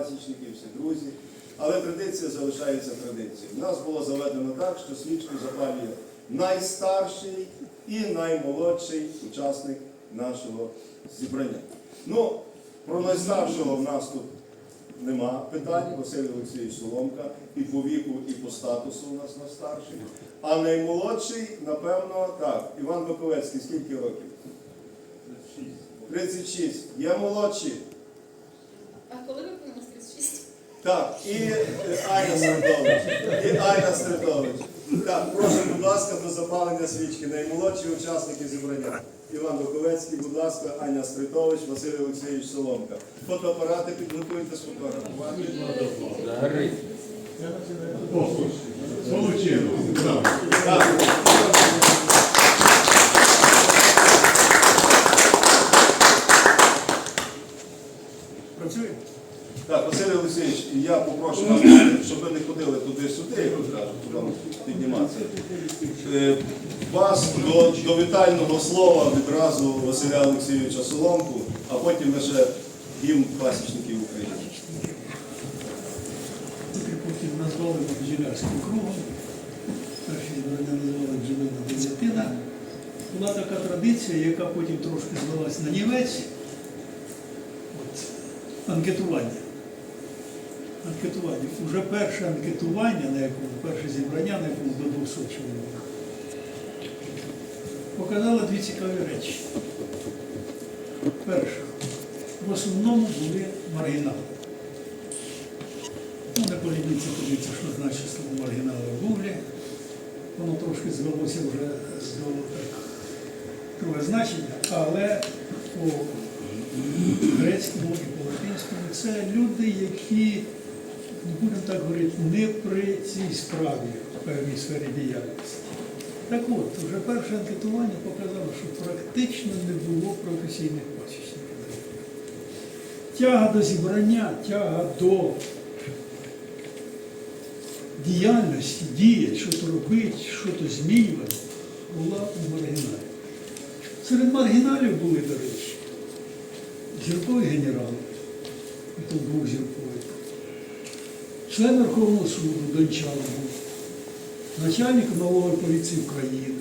люди, всі пасічники, всі друзі. Але традиція залишається традицією. У нас було заведено так, що свічку запалює найстарший і наймолодший учасник нашого зібрання. Ну, про найстаршого в нас тут нема питань. Василь Олексійович Соломка і по віку, і по статусу у нас найстарший. А наймолодший, напевно, так, Іван Маковецький, скільки років? 36. Є молодші. А коли 36? Так, і е, Айна Стритович. І Айна Стритович. Так, прошу, будь ласка, до запалення свічки. Наймолодші учасники зібрання. Іван Буковецький, будь ласка, Аня Стритович, Василь Олексійович Соломка. Фотоапарати підготуйте сфотографувати. Получилось. Так. Працює? Так, Василь Олексійович, я попрошу вас, щоб ви не ходили туди-сюди, кажуть, вам підніматися. Е, Вас до, до вітального слова відразу Василя Олексійовича Соломку, а потім лише гімн пасічників України. Потім назвали бджілярським кругом. Перші зібрання назвали бджолина дев'ятина. Була така традиція, яка потім трошки звелась на нівець. От, анкетування. Анкетування. Уже перше анкетування, на якому, перше зібрання, на якому до 200 чоловік, показало дві цікаві речі. Перше, в основному були маргінали. Ну, не полюбіться подивитися, що значить слово маргінали в гуглі. Воно трошки звелося вже до друге значення, але по грецькому і по латинському це люди, які, будемо так говорити, не при цій справі в певній сфері діяльності. Так от, вже перше анкетування показало, що практично не було професійних пасічників. Тяга до зібрання, тяга до діяльності, діяти, що то робити, що то змінювати, була у маргіналів. Серед маргіналів були, до речі, зірковий генерал, і то був зірковий, член Верховного суду Дончан начальник налогової поліції України,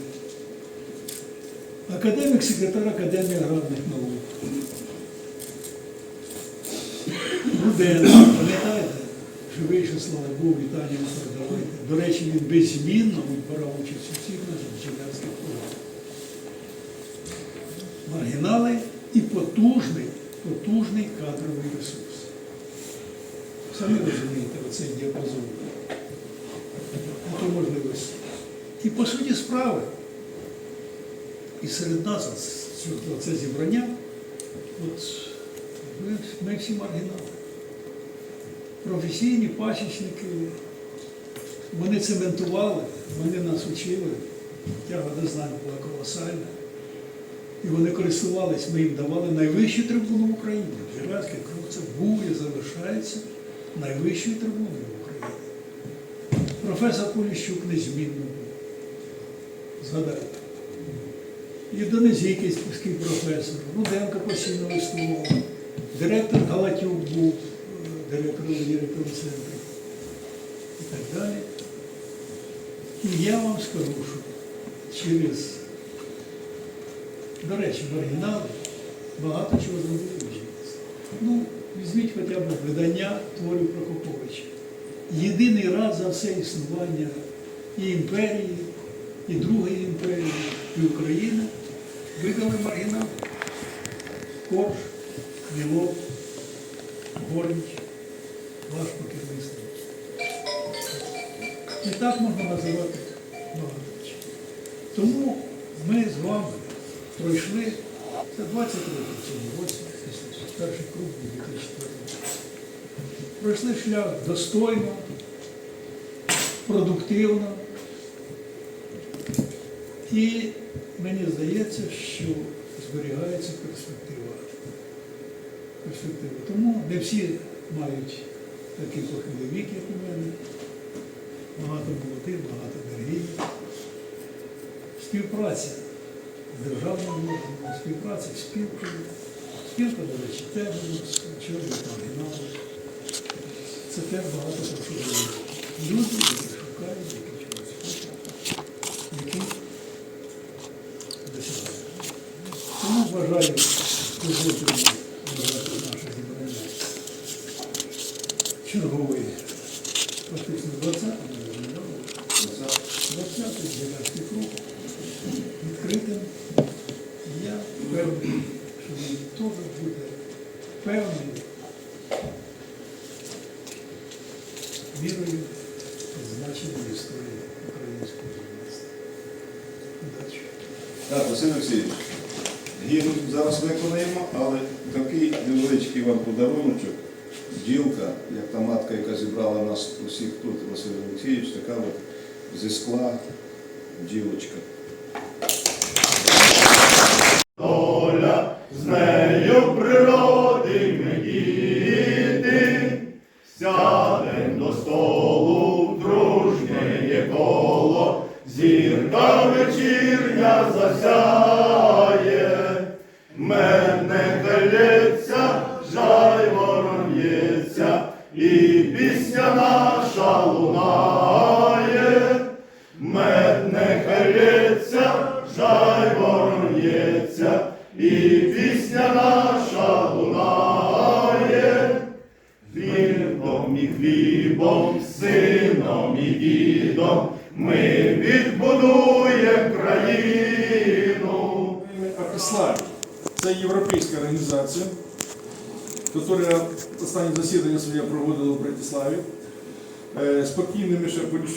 академік, секретар Академії аграрних наук. Руденко, пам'ятаєте? Живий, що слава Богу, вітання передавайте. До речі, він беззмінно брав участь у всіх наших бджолярських програмах. Маргінали і потужний, потужний кадровий ресурс. Самі розумієте, оцей діапазон. Які можливості. І по суті справи, і серед нас це зібрання, от ми, ми всі маргінали професійні пасічники, вони цементували, вони нас учили, тяга до знань була колосальна. І вони користувались, ми їм давали найвищу трибуну в Україні. Бджолярський круг це був і залишається найвищою трибуною в Україні. Професор Поліщук незмінно був. Згадайте. І Донезійкий спільський професор, Руденко постійно висловував, директор Галатюк був е, директором директором центру і так далі. І я вам скажу, що через, до речі, в оригіналі багато чого зробили. Ну, візьміть хоча б видання творів Прокоповича. Єдиний раз за все існування і імперії, і Другої імперії, і України видали маргінал. Корж, Мілов, Горніч, ваш покерівництво. І так можна називати багато. Тому ми з вами пройшли, це 20 років в цьому році, перший круг був 2004 Пройшли шлях достойно, продуктивно. І мені здається, що зберігається перспектива. перспектива. Тому не всі мають такий похилий вік, як у мене. Багато молодих, багато енергії. Співпраця з державним органом, співпраця з спілкою. Спілка, до речі, теж чоловік Це теж багато про що. Люди, які шукають, які чогось хочуть, які досягають. Тому вважаю, дозвольте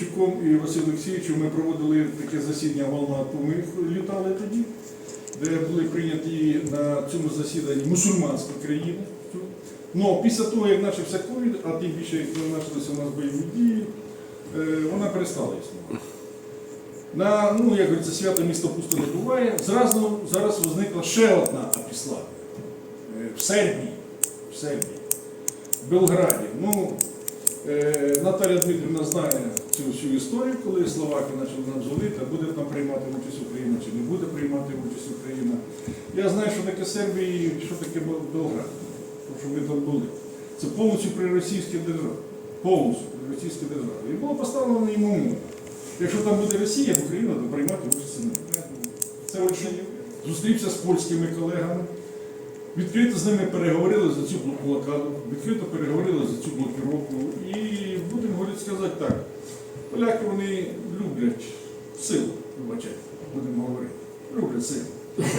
покійним і Василем Олексійовичем ми проводили таке засідання в Алмату. Ми літали тоді, де були прийняті на цьому засіданні мусульманські країни. Ну, після того, як почався ковід, а тим більше, як почалися у нас бойові дії, е, вона перестала існувати. На, ну, як говориться, свято місто пусто не буває. Зразу зараз возникла ще одна Апіславія. Е, В Сербії. В Сербії. В Белграді. Ну, Наталя Дмитрівна знає цю всю історію, коли словаки почали нам а буде там приймати участь Україна чи не буде приймати участь Україна. Я знаю, що таке Сербія і що таке Бел- Белград. Тому що ми там були. Це повністю приросійська держава. Повністю приросійська держава. І було поставлено йому умови. Якщо там буде Росія, в Україну, то приймати участь не буде. Це очі. Зустрівся з польськими колегами. Відкрито з ними переговорили за цю блокаду, відкрито переговорили за цю блокировку. І будемо говорити сказати так. Поляки вони люблять силу, вибачайте, будемо говорити. Люблять силу.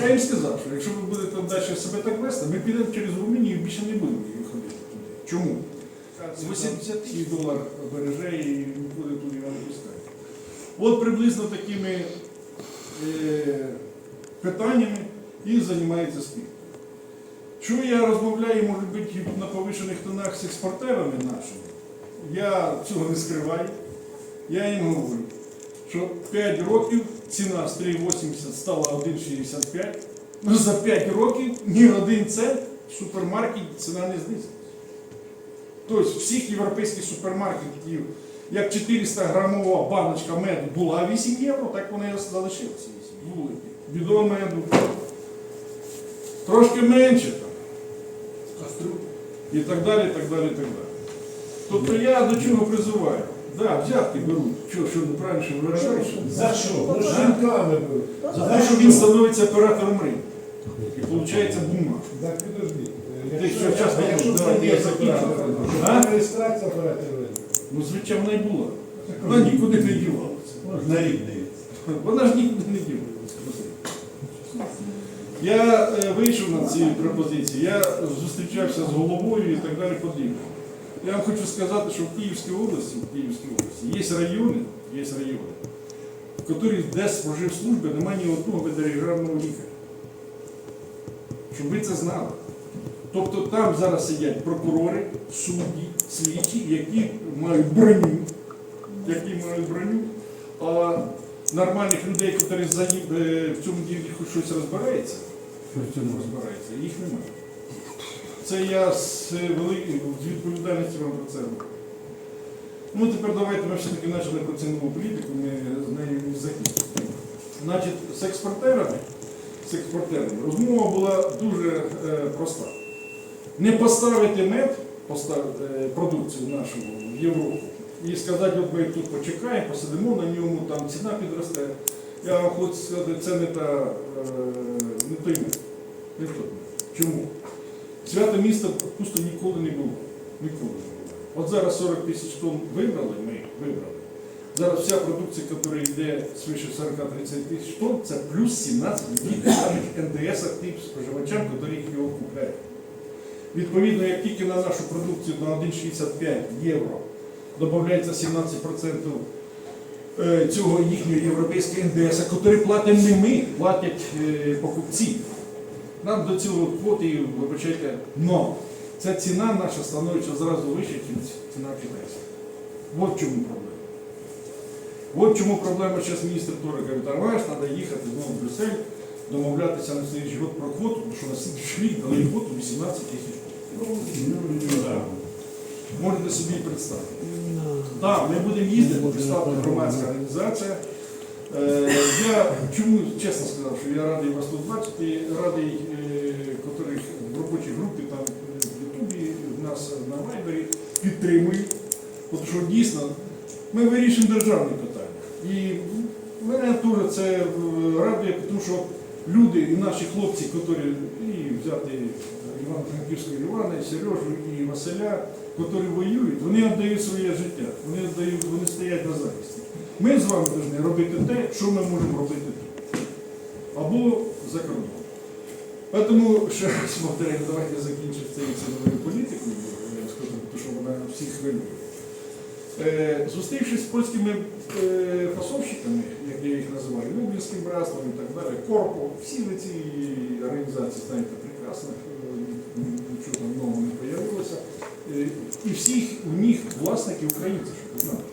Я їм сказав, що якщо ви будете далі себе так вести, ми підемо через Румунію і більше не будемо її ходити туди. Чому? З 80 долар береже і нікуди туди не пускає. От приблизно такими е, питаннями і займається спів. Що я розмовляю, може бути, на повишених тонах з експортерами нашими, я цього не скриваю. Я їм говорю, що 5 років ціна з 3,80 стала 1,65. Ну за 5 років ні один цент в супермаркеті ціна не знизилась. Тобто всіх європейських супермаркетів, як 400 грамова баночка меду була 8 євро, так вона і залишилася 8 Були. Бідон меду. Трошки менше. І так далі, і так далі, і так далі. Тобто я до чого призиваю? Да, взятки беруть. Що, що неправильно, що виражаєш? За що? Ну, з жінками були. За те, що він становиться оператором ринку. І виходить бумага. Так, підожди. Ти що, час а якщо давайте я закінчу. А? реєстрація оператора? Ну, звичайно, і була. Вона нікуди не дівалася. На рік дається. Вона ж нікуди не дівалася. Я е, вийшов на ці пропозиції, я зустрічався з головою і так далі подібне. Я вам хочу сказати, що в Київській області, в Київській області є райони, є райони, в яких де служив служби немає ні одного ветеринарного лікаря. Щоб ви це знали. Тобто там зараз сидять прокурори, судді, слідчі, які мають броню, які мають броню, а нормальних людей, які е, в цьому ділі хоч щось розбирається, в цьому розбирається, їх немає. Це я з великою з відповідальністю вам про це говорю. Ну тепер давайте ми все-таки почали про цінову політику, ми з нею закінчимо. Значить, з експортерами, з експортерами розмова була дуже е, проста. Не поставити мед постав- е, продукцію нашу в Європу і сказати, от ми тут почекаємо, посидимо на ньому, там ціна підросте. Я вам хочу сказати, це не та е, не той мир. Не. Чому? Свято місто пусто ніколи не було. Ніколи не було. От зараз 40 тисяч тонн вибрали, ми вибрали. Зараз вся продукція, яка йде свише 40-30 тисяч тонн, це плюс 17 від НДС тим споживачам, які його купляють. Відповідно, як тільки на нашу продукцію на 1,65 євро додається 17% е, цього їхнього європейського НДС, який платимо не ми, платять е, покупці. Нам до цього квоти, вибачайте, но ця ціна наша становиться зразу вища, ніж ціна китайська. От чому проблема. От чому проблема зараз міністр Тори каже, «Та, треба їхати знову в Брюссель, домовлятися на слідчий год про квоту, тому що на слідчий рік дали квоту 18 тисяч. Можете собі представити. Так, ми будемо їздити, представте громадська організація. Е, Я чому чесно сказав, що я радий вас тут бачити, радий, е, котрих в робочій групі там е, в Ютубі, в нас на Вайбері підтримують. Тому що дійсно ми вирішимо державні питання. І мене теж це радує, тому що люди і наші хлопці, які і взяти Івана Франківського Івана, і Сережу, і Василя, які воюють, вони віддають своє життя, вони віддають, вони стоять на захисті. Ми з вами повинні робити те, що ми можемо робити тут. Або за кордоном. Тому ще раз повторяю, давайте закінчимо цією ціновою політикою, я скажу, тому що вона всіх хвилює. Е, Зустрівшись з польськими е, фасовщиками, як я їх називаю, Люблінським братством і так далі, Корпо, всі ці організації знаєте прекрасно, е, нічого там нового не появилося. Е, І всіх у них власники українці, щоб ви знали.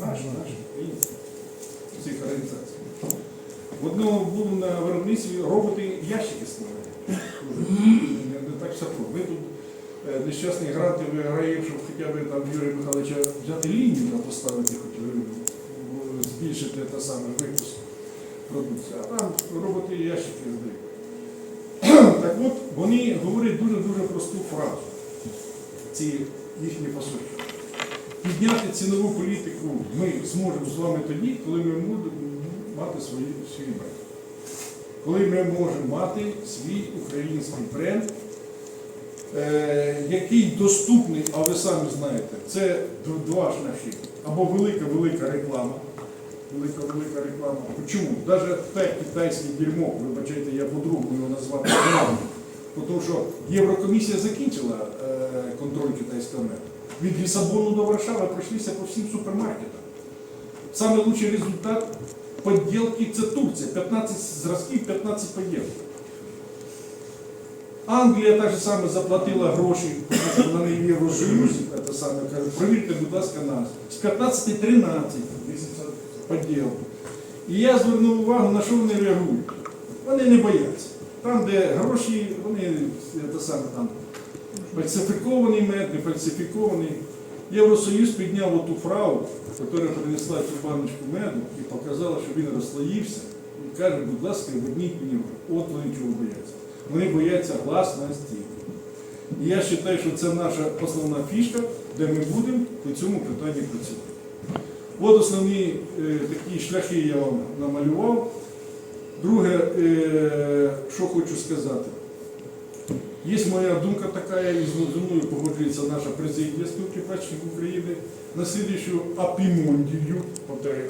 Наші, наші, українці цих організацій. В одному було на виробництві роботи ящики створили. Не, так все. Ви тут нещасний гранти виграє, щоб хоча б там Юрія Михайловича взяти лінію на поставити, хоч е, збільшити те саме випуск продукції. А там роботи ящики здають. Так от, вони говорять дуже-дуже просту фразу. Ці їхні посольства. Підняти цінову політику ми зможемо з вами тоді, коли ми будемо мати свої, бренд. Коли ми можемо мати свій український бренд, е, який доступний, а ви самі знаєте, це два шляхи. Або велика-велика реклама. Велика-велика реклама. Чому? Навіть те китайське дерьмо, вибачайте, я по-другому його назвати можу. Тому що Єврокомісія закінчила е, контроль китайського меду. Від Лісабону до Варшави пройшлися по всім супермаркетам. Саме лучший результат поділки це Турція. 15 зразків, 15 поділок. Англія так же саме заплатила гроші, тому що вона не Євросоюзі, це саме каже, провірте, будь ласка, нас. З 15 13 поділок. І я звернув увагу, на що вони реагують. Вони не бояться. Там, де гроші, вони це саме там фальсифікований мед, не фальсифікований. Євросоюз підняв оту фрау, яка принесла цю баночку меду і показала, що він розслоївся. І каже, будь ласка, верніть мені. От вони чого бояться. Вони бояться гласності. І я вважаю, що це наша основна фішка, де ми будемо по цьому питанні працювати. От основні е, такі шляхи я вам намалював. Друге, е, що хочу сказати. Є моя думка така, і зі мною погоджується наша президія спілки прачків України на слідчу апімондію,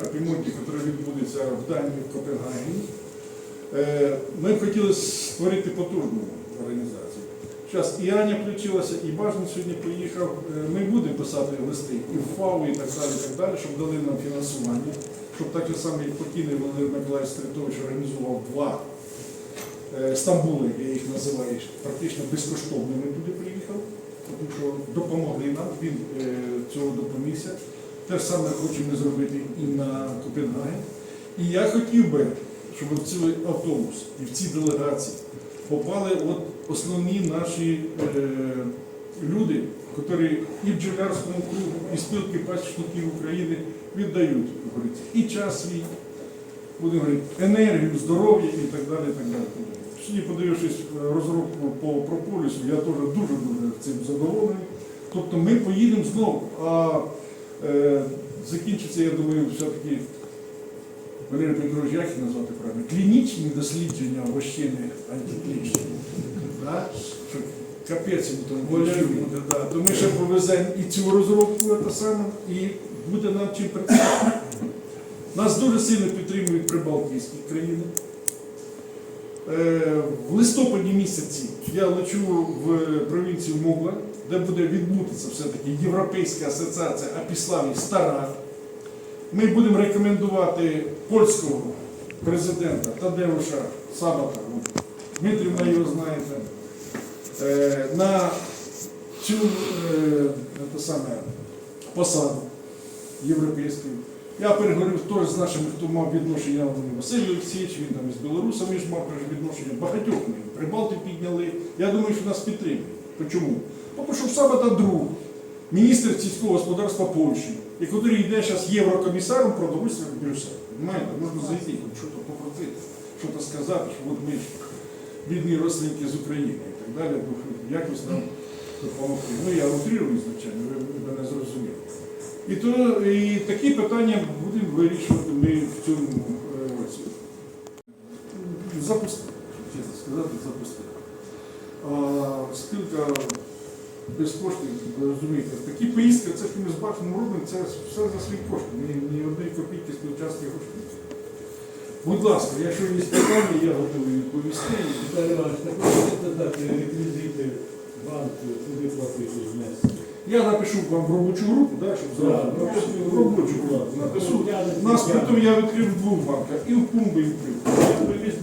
апімондію, яка відбудеться в Данії, в Копенгагені. Е, Ми б хотіли створити потужну організацію. Зараз і Аня включилася, і Бажан сьогодні поїхав. Е, Ми будемо писати листи і в ФАУ, і так далі, і так далі, щоб дали нам фінансування, щоб так же саме як покійний Володимир Миколаївич Стритович організував два е, Стамбули, я їх називаю, практично безкоштовними туди приїхав, тому що допомогли нам, він цього допомігся. Те ж саме хочемо зробити і на Копенгаген. І я хотів би, щоб в цей автобус і в ці делегації попали от основні наші е, люди, які і в бджолярському кругу, і спілки пасічників України віддають говориться, і час свій, будемо говорити, енергію, здоров'я і так далі. Так далі. Сьогодні, подивившись е, розробку по прополісу, я теж дуже-дуже цим задоволений. Тобто ми поїдемо знову. А е, закінчиться, я думаю, все-таки Валерій Петрович, як їх назвати правильно? Клінічні дослідження вощини антиклінічні. Да? Капець йому там боляче буде, да. То ми ще повеземо і цю розробку саме, і буде нам чим працювати. Нас дуже сильно підтримують прибалтійські країни. Е, В листопаді місяці я лечу в провінцію Мугла, де буде відбутися все-таки Європейська асоціація Апіславі Стара. Ми будемо рекомендувати польського президента Тадеуша Сабата. Дмитрівна його знаєте. Е, На цю е, саме, посаду європейську. Я переговорив теж з нашими, хто мав відношення Василь Олексійович, він там із білорусами ж мав відношення. Багатьох ми Прибалти підняли. Я думаю, що нас підтримують. Чому? Тому що Сабата друг, міністр сільського господарства Польщі, і який йде зараз єврокомісаром продовольства в Брюссель. Понимаєте? можна зайти, щось попросити, щось сказати, що от ми бідні родственники з України і так далі, якось нам допомогти. Ну я утрирую, звичайно, ви, ви мене зрозуміли. І, то, і такі питання будемо вирішувати ми в цьому е, році. Запустили, чесно сказати, запустили. А, спілка без коштів, розумієте, такі поїздки, це що ми з Бахом робимо, це все за свої кошти. Ні, ні одної копійки співчасті грошей. Будь ласка, якщо є питання, я готовий відповісти. Віталій Іванович, так можете дати реквізити банку, куди платити внески? Я напишу вам в робочу групу, да, щоб Да, зразу в робочу групу напишу. Нас потім я відкрив в двох банках, і в Пумби, і в. Я привіз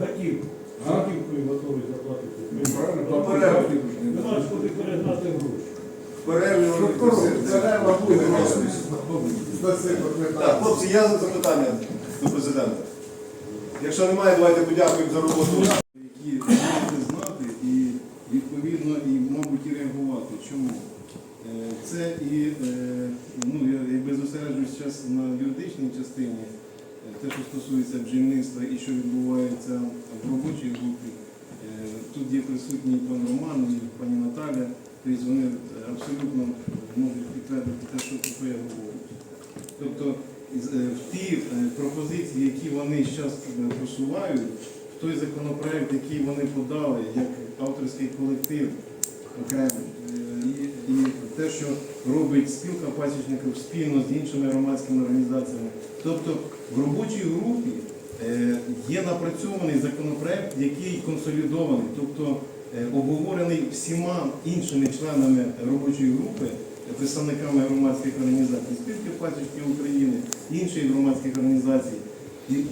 готівку. А? Готівкою готовий заплатити. Ну, правильно, Ну, порядок. порядок нужно. Нема ж куди перегнати гроші. Перерві буде. Так, хлопці, є запитання до президента. Якщо немає, давайте подякуємо за роботу. які можете знати і відповідно і, мабуть, і реагувати. Чому? Е, Це і е, ну, я якби зосереджуюсь зараз на юридичній частині, е, те, що стосується бджільництва і що відбувається в робочій групі. Е, Тут є присутній пан Роман і пані Наталя, тобто вони абсолютно можуть підтвердити те, що про я говорю. Тобто е, в ті е, пропозиції, які вони зараз просувають, в той законопроект, який вони подали, як авторський колектив окремий, е, і, те, що робить спілка пасічників спільно з іншими громадськими організаціями. Тобто в робочій групі е, є напрацьований законопроект, який консолідований, тобто е, обговорений всіма іншими членами робочої групи, е, представниками громадських організацій, спілки пасічників України, інших громадських організацій.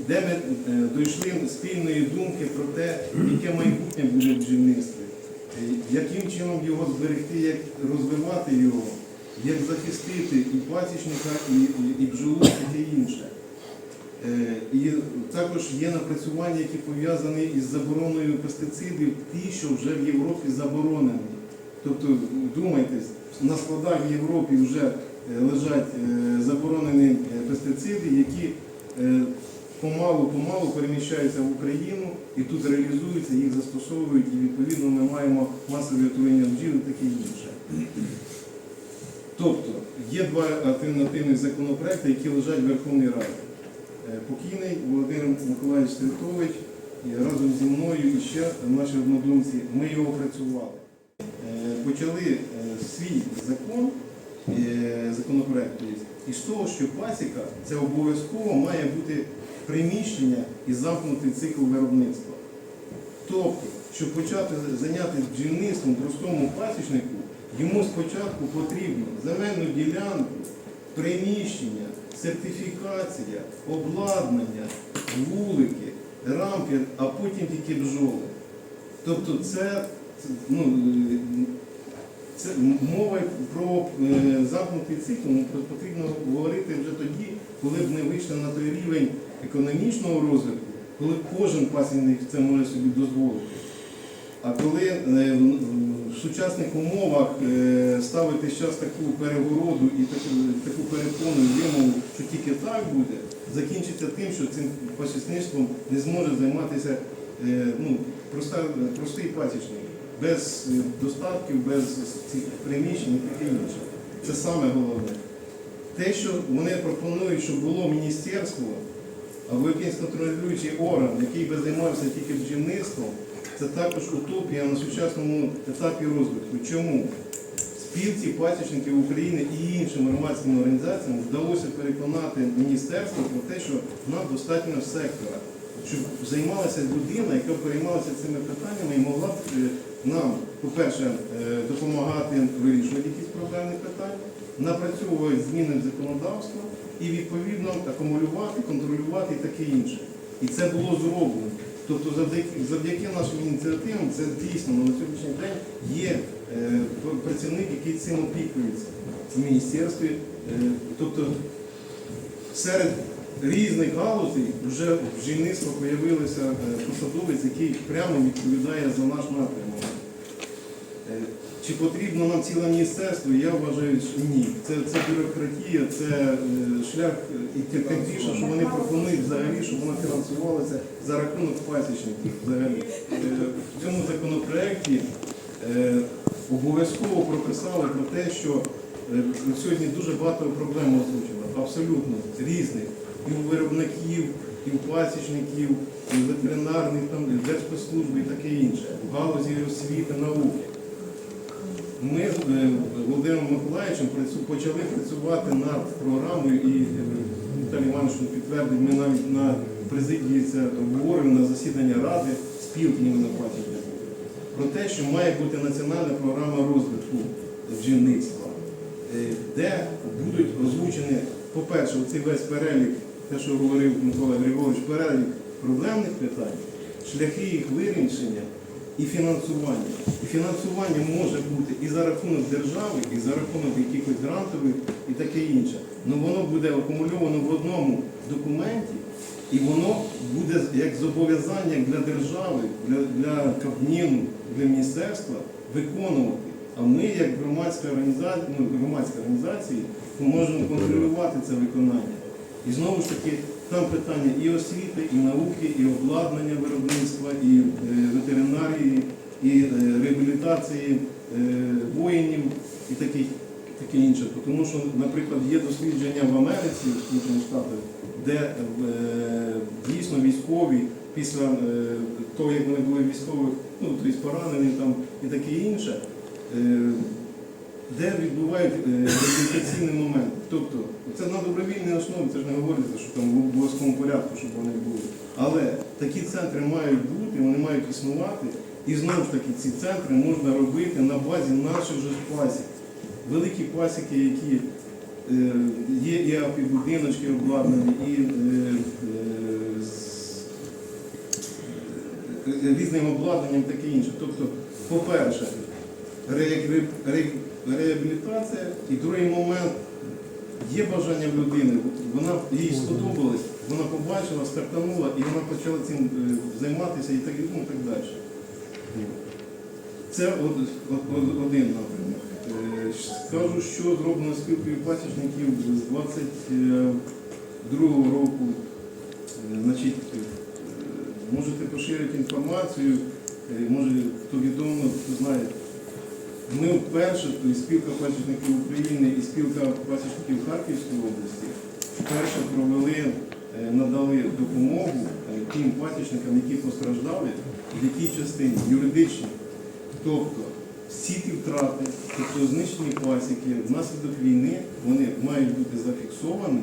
Де ми е, дійшли спільної думки про те, яке майбутнє буде в бджільництві, е, яким чином його зберегти, як розвивати його, як захистити і пасічника, і, і бджолу, і таке інше. Також є напрацювання, які пов'язані із забороною пестицидів, ті, що вже в Європі заборонені. Тобто, думайте, на складах в Європі вже е, лежать е, заборонені е, пестициди, які помалу-помалу переміщаються в Україну і тут реалізуються, їх застосовують, і відповідно ми маємо масове отруєння бджіл і таке інше. Тобто є два альтернативних законопроекти, які лежать в Верховній Раді. Е, Покійний Володимир Миколаївич Стритович разом зі мною і ще наші однодумці, ми його працювали. Е, Почали е, свій закон, законопроект, тобто, із того, що пасіка це обов'язково має бути приміщення і замкнутий цикл виробництва. Тобто, щоб почати зайнятися бджільництвом простому пасічнику, йому спочатку потрібно земельну ділянку, приміщення, сертифікація, обладнання, вулики, рамки, а потім тільки бджоли. Тобто це, ну, це мова про е, замкнутий цикл потрібно говорити вже тоді, коли б не вийшли на той рівень економічного розвитку, коли кожен пасічник це може собі дозволити. А коли е, в сучасних умовах е, ставити зараз таку перегороду і таку, перепону вимогу, що тільки так буде, закінчиться тим, що цим пасічництвом не зможе займатися е, ну, простий пасічник. без е, достатків, без цих приміщень і таке інше. Це саме головне. Те, що вони пропонують, щоб було міністерство або якийсь контролюючий орган, який би займався тільки бджільництвом, це також утопія на сучасному етапі розвитку. Чому? Спілці пасічників України і іншим громадським організаціям вдалося переконати міністерство про те, що нам достатньо сектора, щоб займалася людина, яка переймалася цими питаннями і могла б е, нам, по-перше, е, допомагати вирішувати якісь проблемні питання, напрацьовувати зміни в законодавство і відповідно акумулювати, контролювати і таке інше. І це було зроблено. Тобто завдяки, завдяки нашим ініціативам це дійсно на сьогоднішній день є е, працівник, який цим опікується в міністерстві. Е, тобто серед різних галузей вже в жіництво з'явився посадовець, який прямо відповідає за наш напрямок. Чи потрібно нам ціле міністерство? Я вважаю, що ні. Це, це бюрократія, це е, шлях, е, і тим більше, що вони пропонують взагалі, щоб воно фінансувалося за рахунок пасічників. Взагалі. Е, В цьому законопроекті обов'язково прописали про те, що сьогодні дуже багато проблем озвучено, абсолютно різних. І у виробників, і у пасічників, і ветеринарних, там, і в Держспецслужбі і таке інше, в галузі освіти, науки. Ми з е, Володимиром Миколаївичем почали працювати над програмою, і е, Віталій Іванович підтвердив, ми навіть на президії це обговорювали на засідання Ради спілки пасічників про те, що має бути національна програма розвитку бджільництва, е, де будуть озвучені, по-перше, оцей весь перелік, те, що говорив Микола Григорович, перелік проблемних питань, шляхи їх вирішення і фінансування. І фінансування може бути і за рахунок держави, і за рахунок якихось грантових, і таке інше. Ну воно буде акумульовано в одному документі, і воно буде як зобов'язання для держави, для, для Кабміну, для міністерства виконувати. А ми, як громадська організація, ну, громадська організація, можемо контролювати це виконання. І знову ж таки, там питання і освіти, і науки, і обладнання виробництва, і е, ветеринарії, і е, реабілітації е, воїнів і таке, інше. Тому що, наприклад, є дослідження в Америці, в Сполучених Штатах, де дійсно військові після того, як вони були військових, ну, тобто поранені там і таке інше, де відбувають реабілітаційний момент. Тобто це на добровільній основі, це ж не говориться, що там в обов'язковому порядку, щоб вони були. Але такі центри мають бути, вони мають існувати. І знову ж таки ці центри можна робити на базі наших же пасік. Великі пасіки, які е, є і апі-будиночки обладнані, і е, е, з різним обладнанням таке інше. Тобто, по-перше, реабілітація і другий момент. Є бажання в людини, вона їй сподобалось, вона побачила, стартанула і вона почала цим е, займатися і так, ну, так далі. Це од- од- од- один напрямок. Е, Скажу, що зроблено спілкою пасічників з 22 року. Е, Значить, е, можете поширити інформацію, може хто відомо, хто знає. Ми вперше, тобто спілка пасічників України і спілка пасічників Харківської області вперше провели, е, надали допомогу е, тим пасічникам, які постраждали, в якій частині юридичній. Тобто всі ті втрати, тобто знищені пасіки внаслідок війни, вони мають бути зафіксовані,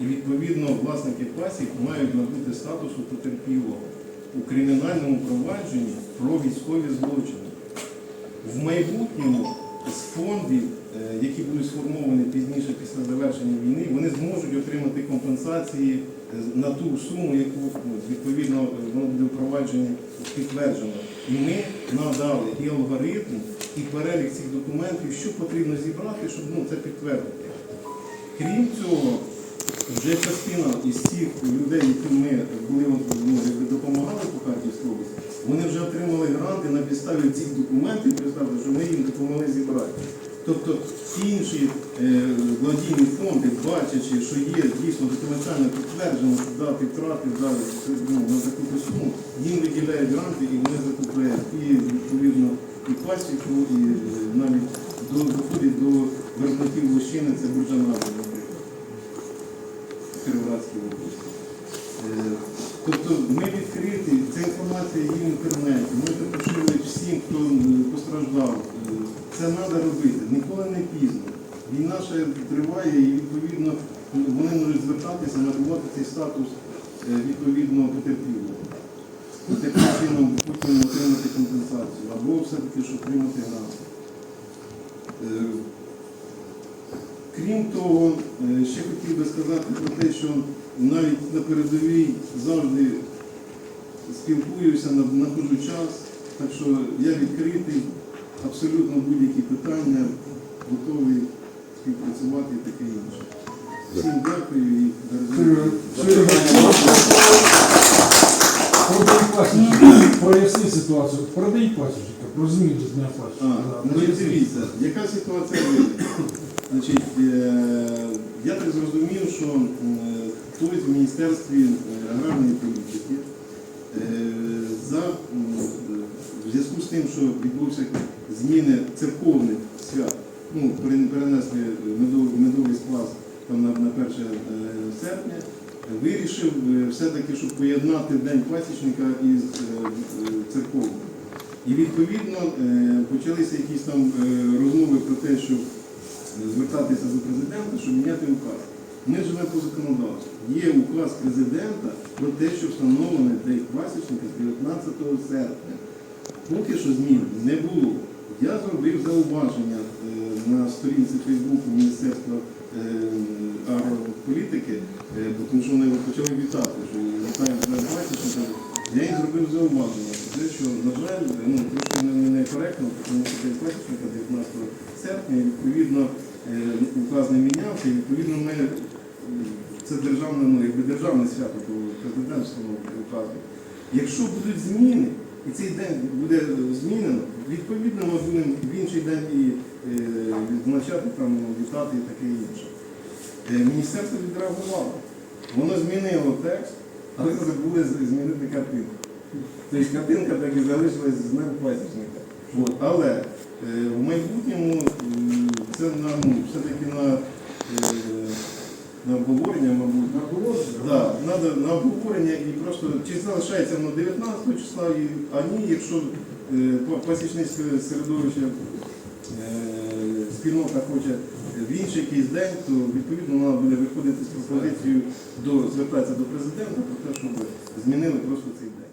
і відповідно власники пасік мають набути статусу потерпілого у кримінальному провадженні про військові злочини. В майбутньому з фондів, е, які будуть сформовані пізніше після завершення війни, вони зможуть отримати компенсації е, на ту суму, яку ну, відповідно е, воно буде впровадження підтверджено. І ми надали і алгоритм, і перелік цих документів, що потрібно зібрати, щоб ну, це підтвердити. Крім цього, вже частина із цих людей, які ми були ну, допомагали по Харківській області, вони вже отримали гранти на підставі цих документів, представте, що ми їм допомогли зібрати. Тобто інші е, благодійні фонди, бачачи, що є дійсно документально підтверджено, що дати втрати дали ну, на таку суму, їм виділяють гранти і вони закупляють і відповідно і пасіку, і е, навіть до, доходить до верблюдів лощини, це буржана, наприклад, в Кіровоградській області. Е, Тобто ми відкриті, ця інформація є в інтернеті, ми запрошили всім, хто е, постраждав. Е, Це треба робити, ніколи не пізно. Війна ще триває і відповідно вони можуть звертатися, набувати цей статус е, відповідно потерпілого. Таким чином потім отримати компенсацію або все-таки, щоб отримати грант. Крім того, е, ще хотів би сказати про те, що навіть на передовій завжди спілкуюся, на- знаходжу час, так що я відкритий, абсолютно будь-які питання, готовий співпрацювати і таке інше. Всім дякую і. Проясни ситуацію. Продай пасічника, про зміну з дня пасічника. значить, дивіться, яка ситуація виникла? Значить, е, я так зрозумів, що хтось в Міністерстві е, аграрної політики е, за, в зв'язку з тим, що відбувся зміни церковних свят, ну, перенесли медовий, склад там, на, на 1 е, серпня, вирішив все-таки, щоб поєднати День пасічника із церковним. І відповідно почалися якісь там розмови про те, щоб звертатися до президента, щоб міняти указ. Ми живемо по законодавству. Є указ президента про те, що встановлений День пасічника з 19 серпня. Поки що змін не було. Я зробив зауваження е, на сторінці Фейсбуку Міністерства е, агрополітики, е, тому що вони почали вітати, що вітаємо Днем пасічника. Я їм зробив зауваження про те, що, на жаль, ну, трошки не- некоректно, тому що День пасічника 19 серпня, відповідно, указ не мінявся, і відповідно ми, це державне, ну, якби державне свято, то президент встановив указом. Якщо будуть зміни, і цей день буде змінено, відповідно ми будемо в інший день і е, відзначати, там, вітати і таке інше. Е, Міністерство відреагувало. Воно змінило текст, але забули змінити картинку. Тобто картинка так і залишилась з днем пасічника. Але е, в майбутньому це на, ну, все-таки на, е, на обговорення, мабуть. На обговорення? Да, надо на обговорення і просто чи залишається воно 19 числа, і, а ні, якщо е, па- пасічне середовище е, спільнота хоче в інший якийсь день, то відповідно вона буде виходити з пропозицією до звертатися до президента про те, щоб змінили просто цей день.